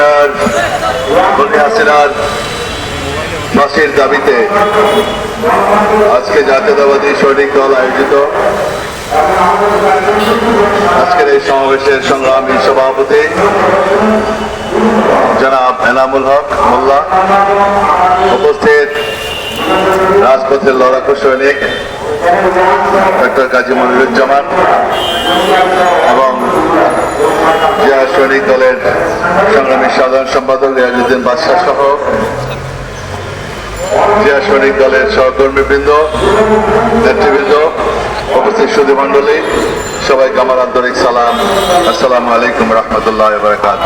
স্বৈরাচার বনি হাসিনার ফাঁসির দাবিতে। আজকে জাতীয়তাবাদী সৈনিক দল আয়োজিত। আজকের এই সমাবেশের সংগ্রামী সভাপতি জনাব এনামুল হক মোল্লা। উপস্থিত রাজপথের লড়াকু সৈনিক ডক্টর কাজী মনিরুজ্জামান এবং জিয়া সৈনিক দলের সংগ্রামী সাধারণ সম্পাদক রিয়াজুদ্দিন বাদশাহ সহ জিয়া সৈনিক দলের সহকর্মীবৃন্দ, নেতৃবৃন্দ, উপস্থিত সুধী মণ্ডলী, সবাইকে আমার আন্তরিক সালাম। আসসালামু আলাইকুম রহমতুল্লাহ বারকাত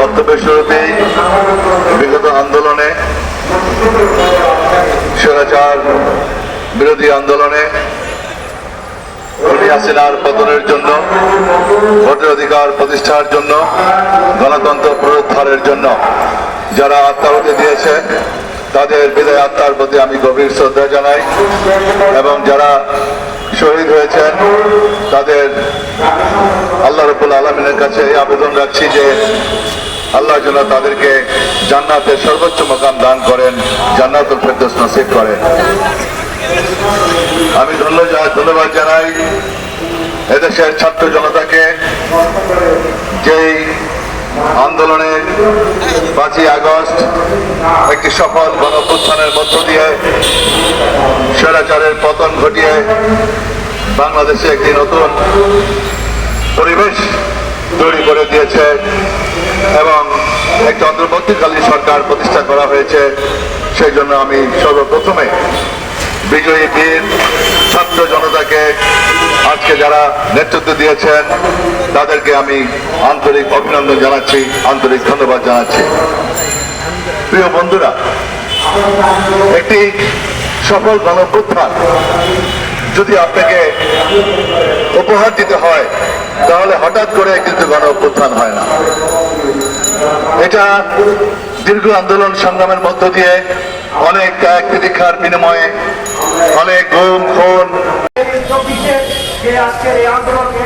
বক্তব্যের শুরুতেই বিগত আন্দোলনে স্বৈরাচার বিরোধী আন্দোলনে হাসিনার পতনের জন্য, ভোটের অধিকার প্রতিষ্ঠার জন্য, গণতন্ত্র পুনরুদ্ধারের জন্য যারা আত্মাহতি দিয়েছে, তাদের বিদায় আত্মার প্রতি আমি গভীর শ্রদ্ধা জানাই এবং যারা শহীদ হয়েছেন, তাদের আল্লাহ রবুল আলমিনের কাছে আবেদন রাখছি যে আল্লাহ যেন তাদেরকে জান্নাতের সর্বোচ্চ মকাম দান করেন, জান্নাতুল ফেরদৌস নসিব করেন। আমি ধন্যবাদ জানাই এদেশের ছাত্র জনতাকে, যেই আন্দোলনে পাঁচই আগস্ট একটি সফল গণপ্রস্থানের মধ্য দিয়ে স্বৈরাচারের পতন ঘটিয়ে বাংলাদেশে একটি নতুন পরিবেশ তৈরি করে দিয়েছে এবং একটি অন্তর্বর্তীকালীন সরকার প্রতিষ্ঠা করা হয়েছে, সেই জন্য আমি সর্বপ্রথমে বিজয়ী বীর, ছাত্র জনতাকে আজকে যারা নেতৃত্ব দিয়েছেন, তাদেরকে আমি আন্তরিক অভিনন্দন জানাচ্ছি, আন্তরিক ধন্যবাদ জানাচ্ছি। প্রিয় বন্ধুরা, একটি সফল গণপ্রত্থান যদি আপনাকে উপহার দিতে হয়, তাহলে হঠাৎ করে কিন্তু গণ হয় না। এটা দীর্ঘ আন্দোলন সংগ্রামের মধ্য দিয়ে অনেক ত্যাগ প্রতীক্ষার বিনিময়ে অনেক গুম খুন আজকের এই আন্দোলনকে